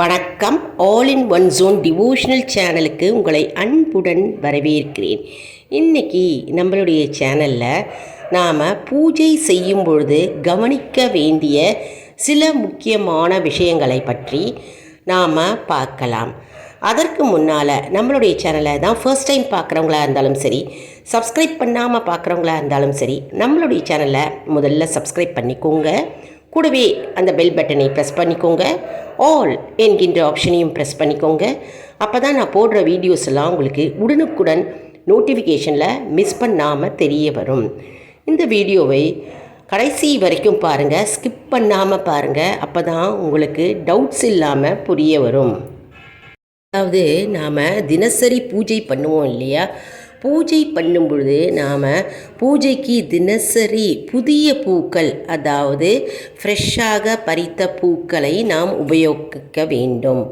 வணக்கம். All in one zone devotional சேனலுக்கு உங்களை அன்புடன் வரவேற்கிறேன். இன்னைக்கு நம்மளுடைய சேனலில் நாம் பூஜை செய்யும் பொழுது கவனிக்க வேண்டிய சில முக்கியமான விஷயங்களை பற்றி நாம் பார்க்கலாம். அதற்கு முன்னால் நம்மளுடைய சேனலை தான் ஃபர்ஸ்ட் டைம் பார்க்குறவங்களா இருந்தாலும் சரி சப்ஸ்கிரைப் பண்ணாமல் பார்க்குறவங்களா இருந்தாலும் சரி நம்மளுடைய சேனலை முதல்ல சப்ஸ்கிரைப் பண்ணிக்கோங்க. கூடவே அந்த பெல் பட்டனை ப்ரெஸ் பண்ணிக்கோங்க. ஆல் என்கின்ற ஆப்ஷனையும் ப்ரெஸ் பண்ணிக்கோங்க. அப்போ தான் நான் போடுற வீடியோஸ் எல்லாம் உங்களுக்கு உடனுக்குடன் நோட்டிஃபிகேஷனில் மிஸ் பண்ணாமல் தெரிய வரும். இந்த வீடியோவை கடைசி வரைக்கும் பாருங்கள் ஸ்கிப் பண்ணாமல் பாருங்கள் அப்போ தான் உங்களுக்கு டவுட்ஸ் இல்லாமல் புரிய வரும். அதாவது நாம் தினசரி பூஜை பண்ணுவோம் இல்லையா? பூஜை பண்ணும் பொழுது நாம் பூஜைக்கு தினசரி புதிய பூக்கள் அதாவது ஃப்ரெஷ்ஷாக பறித்த பூக்களை நாம் உபயோகிக்க வேண்டும்.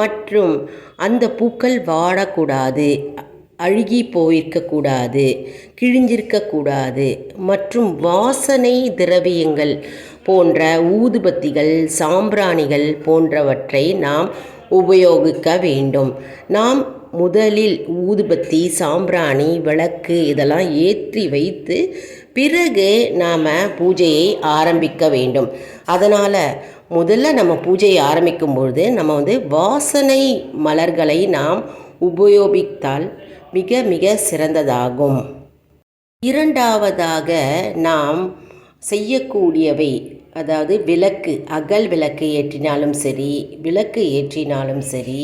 மற்றும் அந்த பூக்கள் வாடக்கூடாது அழுகி போயிருக்கக்கூடாது கிழிஞ்சிருக்கக்கூடாது மற்றும் வாசனை திரவியங்கள் போன்ற ஊதுபத்திகள் சாம்பிராணிகள் போன்றவற்றை நாம் உபயோகிக்க வேண்டும். நாம் முதலில் ஊதுபத்தி சாம்பிராணி விளக்கு இதெல்லாம் ஏற்றி வைத்து பிறகு நாம் பூஜையை ஆரம்பிக்க வேண்டும். அதனால் முதல்ல நம்ம பூஜையை ஆரம்பிக்கும் பொழுது நம்ம வந்து வாசனை மலர்களை நாம் உபயோகித்தால் மிக மிக சிறந்ததாகும். இரண்டாவதாக நாம் செய்யக்கூடியவை அதாவது விளக்கு அகல் விளக்கு ஏற்றினாலும் சரி விளக்கு ஏற்றினாலும் சரி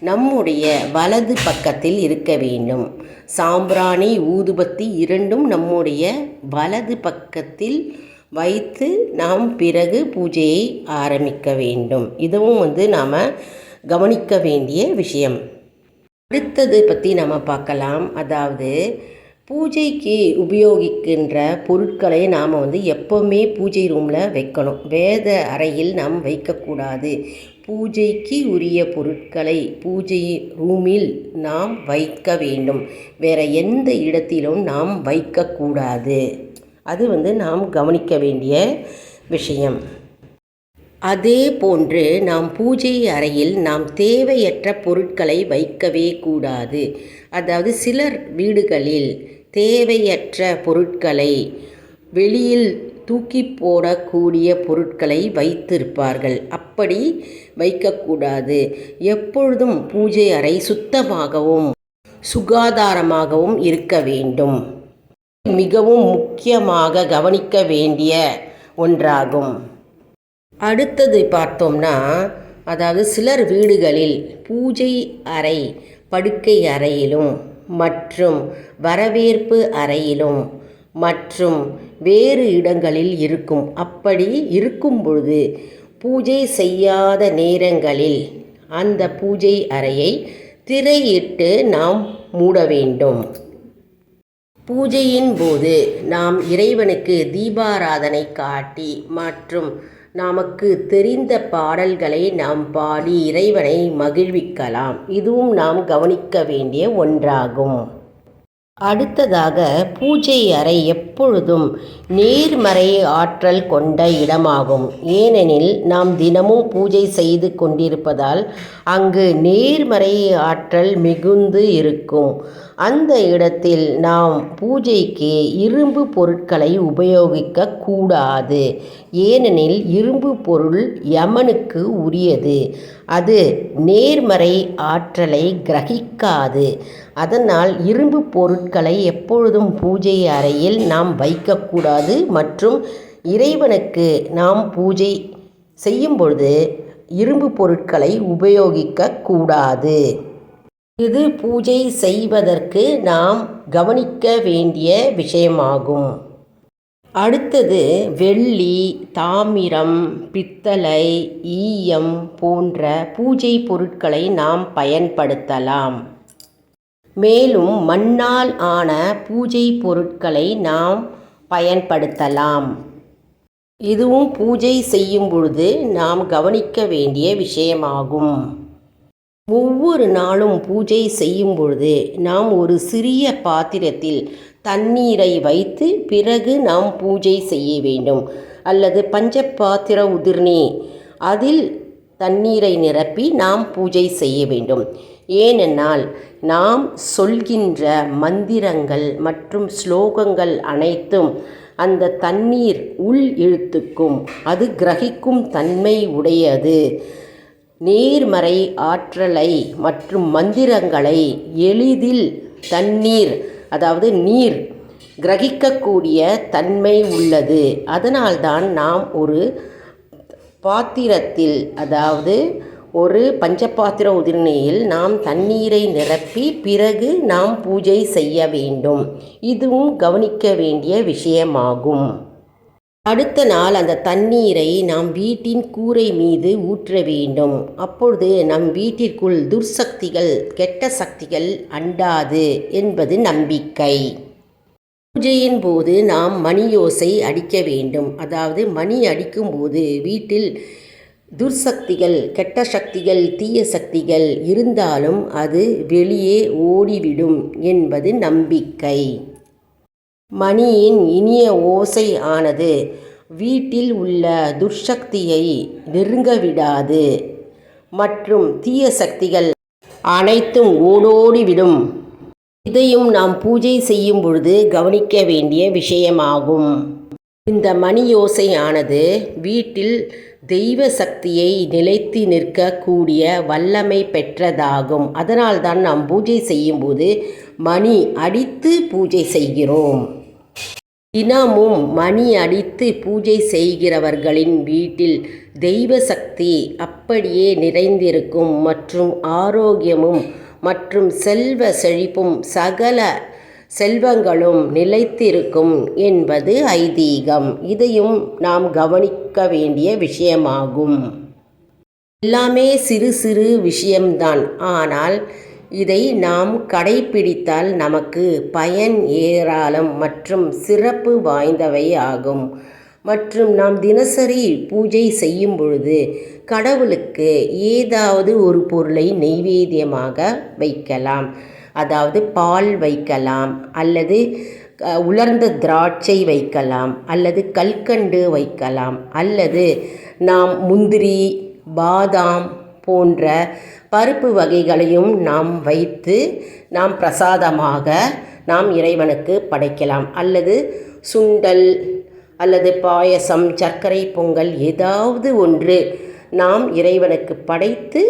நம்முடைய வலது பக்கத்தில் இருக்க வேண்டும். சாம்பிராணி ஊதுபத்தி இரண்டும் நம்முடைய வலது பக்கத்தில் வைத்து நாம் பிறகு பூஜையை ஆரம்பிக்க வேண்டும். இதுவும் வந்து நாம் கவனிக்க வேண்டிய விஷயம். அடுத்தது பற்றி நம்ம பார்க்கலாம். அதாவது பூஜைக்கு உபயோகிக்கின்ற பொருட்களை நாம் வந்து எப்போவுமே பூஜை ரூமில் வைக்கணும். வேத அறையில் நாம் வைக்கக்கூடாது. பூஜைக்கு உரிய பொருட்களை பூஜை ரூமில் நாம் வைக்க வேண்டும். வேறு எந்த இடத்திலும் நாம் வைக்கக்கூடாது. அது வந்து நாம் கவனிக்க வேண்டிய விஷயம். அதே போன்று நாம் பூஜை அறையில் நாம் தேவையற்ற பொருட்களை வைக்கவே கூடாது. அதாவது சிலர் வீடுகளில் தேவையற்ற பொருட்களை வெளியில் தூக்கி போடக்கூடிய பொருட்களை வைத்திருப்பார்கள். அப்படி வைக்கக்கூடாது. எப்பொழுதும் பூஜை அறை சுத்தமாகவும் சுகாதாரமாகவும் இருக்க வேண்டும். மிகவும் முக்கியமாக கவனிக்க வேண்டிய ஒன்றாகும். அடுத்தது பார்த்தோம்னா அதாவது சிலர் வீடுகளில் பூஜை அறை படுக்கை அறையிலும் மற்றும் வரவேற்பு அறையிலும் மற்றும் வேறு இடங்களில் இருக்கும். அப்படி இருக்கும் பொழுது பூஜை செய்யாத நேரங்களில் அந்த பூஜை அறையை திரையிட்டு நாம் மூட வேண்டும். பூஜையின் போது நாம் இறைவனுக்கு தீபாராதனை காட்டி மற்றும் நமக்கு தெரிந்த பாடல்களை நாம் பாடி இறைவனை மகிழ்விக்கலாம். இதுவும் நாம் கவனிக்க வேண்டிய ஒன்றாகும். அடுத்ததாக பூஜை அறை எப்பொழுதும் நேர்மறை ஆற்றல் கொண்ட இடமாகும். ஏனெனில் நாம் தினமும் பூஜை செய்து கொண்டிருப்பதால் அங்கு நேர்மறை ஆற்றல் மிகுந்து இருக்கும். அந்த இடத்தில் நாம் பூஜைக்கு இரும்பு பொருட்களை உபயோகிக்க கூடாது. ஏனெனில் இரும்பு பொருள் யமனுக்கு உரியது. அது நேர்மறை ஆற்றலை கிரகிக்காது. அதனால் இரும்பு பொருட்களை எப்பொழுதும் பூஜை அறையில் நாம் வைக்கக்கூடாது மற்றும் இறைவனுக்கு நாம் பூஜை செய்யும் பொழுது இரும்பு பொருட்களை உபயோகிக்க கூடாது இது பூஜை செய்வதற்கு நாம் கவனிக்க வேண்டிய விஷயமாகும். அடுத்தது வெள்ளி தாமிரம் பித்தளை ஈயம் போன்ற பூஜை பொருட்களை நாம் பயன்படுத்தலாம். மேலும் மண்ணால் ஆன பூஜை பொருட்களை நாம் பயன்படுத்தலாம். இதுவும் பூஜை செய்யும் பொழுது நாம் கவனிக்க வேண்டிய விஷயமாகும். ஒவ்வொரு நாளும் பூஜை செய்யும் பொழுது நாம் ஒரு சிறிய பாத்திரத்தில் தண்ணீரை வைத்து பிறகு நாம் பூஜை செய்ய வேண்டும். அல்லது பஞ்ச பாத்திர உதிர்நீ அதில் தண்ணீரை நிரப்பி நாம் பூஜை செய்ய வேண்டும். ஏனென்றால் நாம் சொல்கின்ற மந்திரங்கள் மற்றும் ஸ்லோகங்கள் அனைத்தும் அந்த தண்ணீர் உள் இழுத்துக்கும் அது கிரகிக்கும் தன்மை உடையது. நேர்மறை ஆற்றலை மற்றும் மந்திரங்களை எளிதில் தண்ணீர் அதாவது நீர் கிரகிக்கக்கூடிய தன்மை உள்ளது. அதனால்தான் நாம் ஒரு பாத்திரத்தில் அதாவது ஒரு பஞ்சபாத்திர உதிரணியில் நாம் தண்ணீரை நிரப்பி பிறகு நாம் பூஜை செய்ய வேண்டும். இதுவும் கவனிக்க வேண்டிய விஷயமாகும். அடுத்த நாள் அந்த தண்ணீரை நாம் வீட்டின் கூரை மீது ஊற்ற வேண்டும். அப்பொழுது நம் வீட்டிற்குள் துர்சக்திகள் கெட்ட சக்திகள் அண்டாது என்பது நம்பிக்கை. பூஜையின் போது நாம் மணியோசை அடிக்க வேண்டும். அதாவது மணி அடிக்கும்போது வீட்டில் துர்சக்திகள் கெட்ட சக்திகள் தீய சக்திகள் இருந்தாலும் அது வெளியே ஓடிவிடும் என்பது நம்பிக்கை. மணியின் இனிய ஓசை ஆனது வீட்டில் உள்ள துர்சக்தியை நெருங்க விடாது மற்றும் தீய சக்திகள் அனைத்தும் ஓடோடிவிடும். இதையும் நாம் பூஜை செய்யும் பொழுது கவனிக்க வேண்டிய விஷயமாகும். இந்த மணி யோசையானது வீட்டில் தெய்வ சக்தியை நிலைத்து நிற்கக்கூடிய வல்லமை பெற்றதாகும். அதனால்தான் நாம் பூஜை செய்யும்போது மணி அடித்து பூஜை செய்கிறோம். தினமும் மணி அடித்து பூஜை செய்கிறவர்களின் வீட்டில் தெய்வ சக்தி அப்படியே நிறைந்திருக்கும் மற்றும் ஆரோக்கியமும் மற்றும் செல்வ செழிப்பும் சகல செல்வங்களும் நிலைத்திருக்கும் என்பது ஐதீகம். இதையும் நாம் கவனிக்க வேண்டிய விஷயமாகும். எல்லாமே சிறு சிறு விஷயம்தான். ஆனால் இதை நாம் கடைபிடித்தால் நமக்கு பயன் ஏராளம் மற்றும் சிறப்பு வாய்ந்தவை ஆகும். மற்றும் நாம் தினசரி பூஜை செய்யும் பொழுது கடவுளுக்கு ஏதாவது ஒரு பொருளை நெய்வேத்தியமாக வைக்கலாம். அதாவது பால் வைக்கலாம் அல்லது உலர்ந்த திராட்சை வைக்கலாம் அல்லது கல்கண்டு வைக்கலாம் அல்லது நாம் முந்திரி பாதாம் போன்ற பருப்பு வகைகளையும் நாம் வைத்து நாம் பிரசாதமாக நாம் இறைவனுக்கு படைக்கலாம். அல்லது சுண்டல் அல்லது பாயசம் சர்க்கரை பொங்கல் ஏதாவது ஒன்று நாம் இறைவனுக்கு படைத்து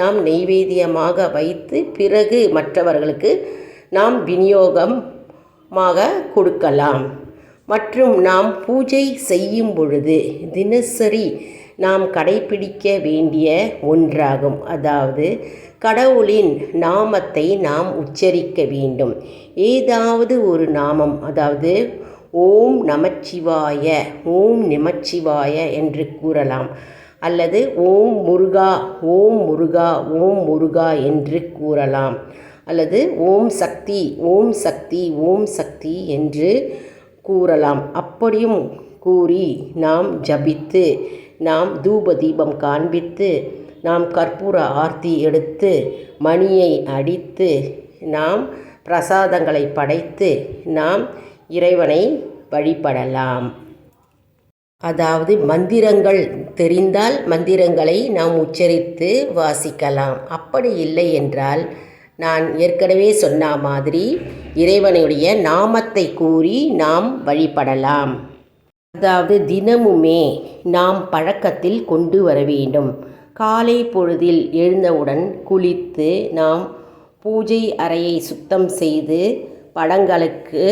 நாம் நெய்வேத்தியமாக வைத்து பிறகு மற்றவர்களுக்கு நாம் விநியோகமாக கொடுக்கலாம். மற்றும் நாம் பூஜை செய்யும் பொழுது தினசரி நாம் கடைபிடிக்க வேண்டிய ஒன்றாகும். அதாவது கடவுளின் நாமத்தை நாம் உச்சரிக்க வேண்டும். ஏதாவது ஒரு நாமம் அதாவது ஓம் நமச்சிவாய ஓம் நமச்சிவாய என்று கூறலாம். அல்லது ஓம் முருகா ஓம் முருகா ஓம் முருகா என்று கூறலாம். அல்லது ஓம் சக்தி ஓம் சக்தி ஓம் சக்தி என்று கூறலாம். அப்படியும் கூறி நாம் ஜபித்து நாம் தூப தீபம் காண்பித்து நாம் கற்பூர ஆர்த்தி எடுத்து மணியை அடித்து நாம் பிரசாதங்களை படைத்து நாம் இறைவனை வழிபடலாம். அதாவது மந்திரங்கள் தெரிந்தால் மந்திரங்களை நாம் உச்சரித்து வாசிக்கலாம். அப்படி இல்லை என்றால் நான் ஏற்கனவே சொன்ன மாதிரி இறைவனுடைய நாமத்தை கூறி நாம் வழிபடலாம். அதாவது தினமுமே நாம் பழக்கத்தில் கொண்டு வர வேண்டும். காலை பொழுதில் எழுந்தவுடன் குளித்து நாம் பூஜை அறையை சுத்தம் செய்து படங்களுக்கு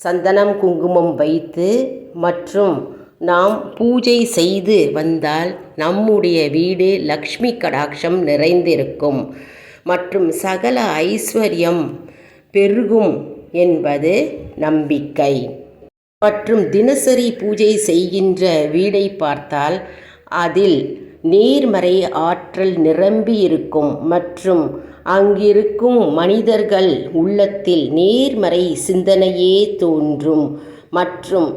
சந்தனம் குங்குமம் வைத்து மற்றும் நாம் பூஜை செய்து வந்தால் நம்முடைய வீடு லக்ஷ்மி கடாட்சம் நிறைந்திருக்கும். மற்றும் சகல ஐஸ்வர்யம் பெருகும் என்பது நம்பிக்கை. மற்றும் தினசரி பூஜை செய்கின்ற வீடை பார்த்தால் அதில் நேர்மறை ஆற்றல் நிரம்பி இருக்கும் மற்றும் அங்கிருக்கும் மனிதர்கள் உள்ளத்தில் நேர்மறை சிந்தனையே தோன்றும் மற்றும்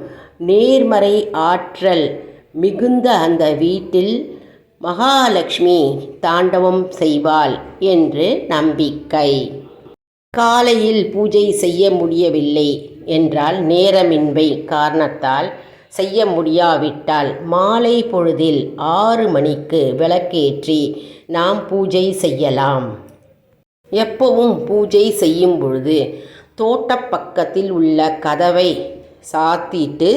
நேர்மறை ஆற்றல் மிகுந்த அந்த வீட்டில் மகாலட்சுமி தாண்டவம் செய்வாள் என்று நம்பிக்கை. காலையில் பூஜை செய்ய முடியவில்லை. என்றால் நேரமின்மை காரணத்தால் செய்ய முடியாவிட்டால் மாலை பொழுதில் ஆறு மணிக்கு விளக்கேற்றி நாம் பூஜை செய்யலாம். எப்பவும் பூஜை செய்யும் பொழுது தோட்டப்பக்கத்தில் உள்ள கதவை சாத்திட்டு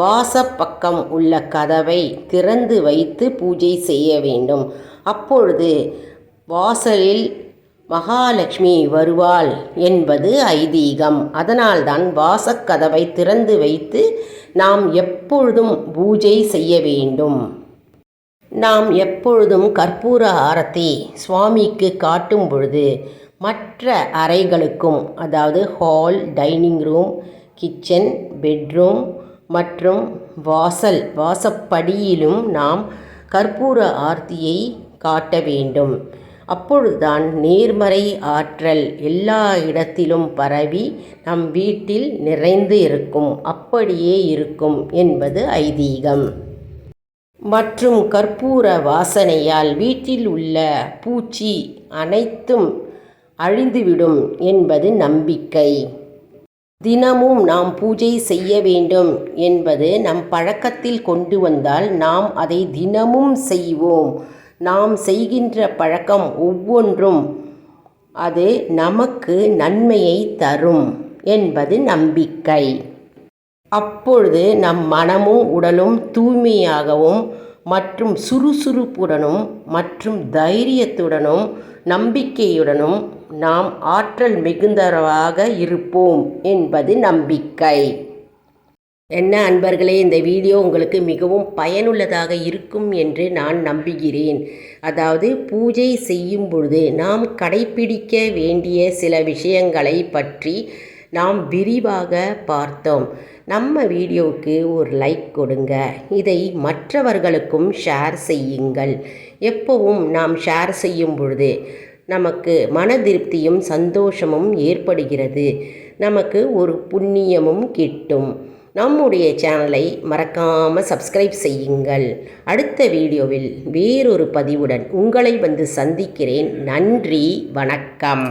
வாசப்பக்கம் உள்ள கதவை திறந்து வைத்து பூஜை செய்ய வேண்டும். அப்பொழுது வாசலில் மகாலட்சுமி வருவாள் என்பது ஐதீகம். அதனால்தான் வாசக்கதவை திறந்து வைத்து நாம் எப்பொழுதும் பூஜை செய்ய வேண்டும். நாம் எப்பொழுதும் கற்பூர ஆரத்தி சுவாமிக்கு காட்டும் பொழுது மற்ற அறைகளுக்கும் அதாவது hall dining room kitchen bedroom மற்றும் வாசல் வாசப்படியிலும் நாம் கற்பூர ஆர்த்தியை காட்ட வேண்டும். அப்பொழுதுதான் நேர்மறை ஆற்றல் எல்லா இடத்திலும் பரவி நம் வீட்டில் நிறைந்து இருக்கும். அப்படியே இருக்கும் என்பது ஐதீகம். மற்றும் கற்பூர வாசனையால் வீட்டில் உள்ள பூச்சி அனைத்தும் அழிந்துவிடும் என்பது நம்பிக்கை. தினமும் நாம் பூஜை செய்ய வேண்டும் என்பது நம் பழக்கத்தில் கொண்டு வந்தால் நாம் அதை தினமும் செய்வோம். நாம் செய்கின்ற பழக்கம் ஒவ்வொன்றும் அது நமக்கு நன்மையை தரும் என்பது நம்பிக்கை. அப்பொழுது நம் மனமும் உடலும் தூய்மையாகவும் மற்றும் சுறுசுறுப்புடனும் மற்றும் தைரியத்துடனும் நம்பிக்கையுடனும் நாம் ஆற்றல் மிகுந்தவராக இருப்போம் என்பது நம்பிக்கை. என்ன அன்பர்களே இந்த வீடியோ உங்களுக்கு மிகவும் பயனுள்ளதாக இருக்கும் என்று நான் நம்புகிறேன். அதாவது பூஜை செய்யும் பொழுது நாம் கடைபிடிக்க வேண்டிய சில விஷயங்களை பற்றி நாம் விரிவாக பார்த்தோம். நம்ம வீடியோவுக்கு ஒரு லைக் கொடுங்க. இதை மற்றவர்களுக்கும் ஷேர் செய்யுங்கள். எப்பவும் நாம் ஷேர் செய்யும் பொழுது நமக்கு மன திருப்தியும் சந்தோஷமும் ஏற்படுகிறது. நமக்கு ஒரு புண்ணியமும் கிட்டும். நம்முடைய சேனலை மறக்காமல் சப்ஸ்கிரைப் செய்யுங்கள். அடுத்த வீடியோவில் வேறொரு பதிவுடன் உங்களை வந்து சந்திக்கிறேன். நன்றி வணக்கம்.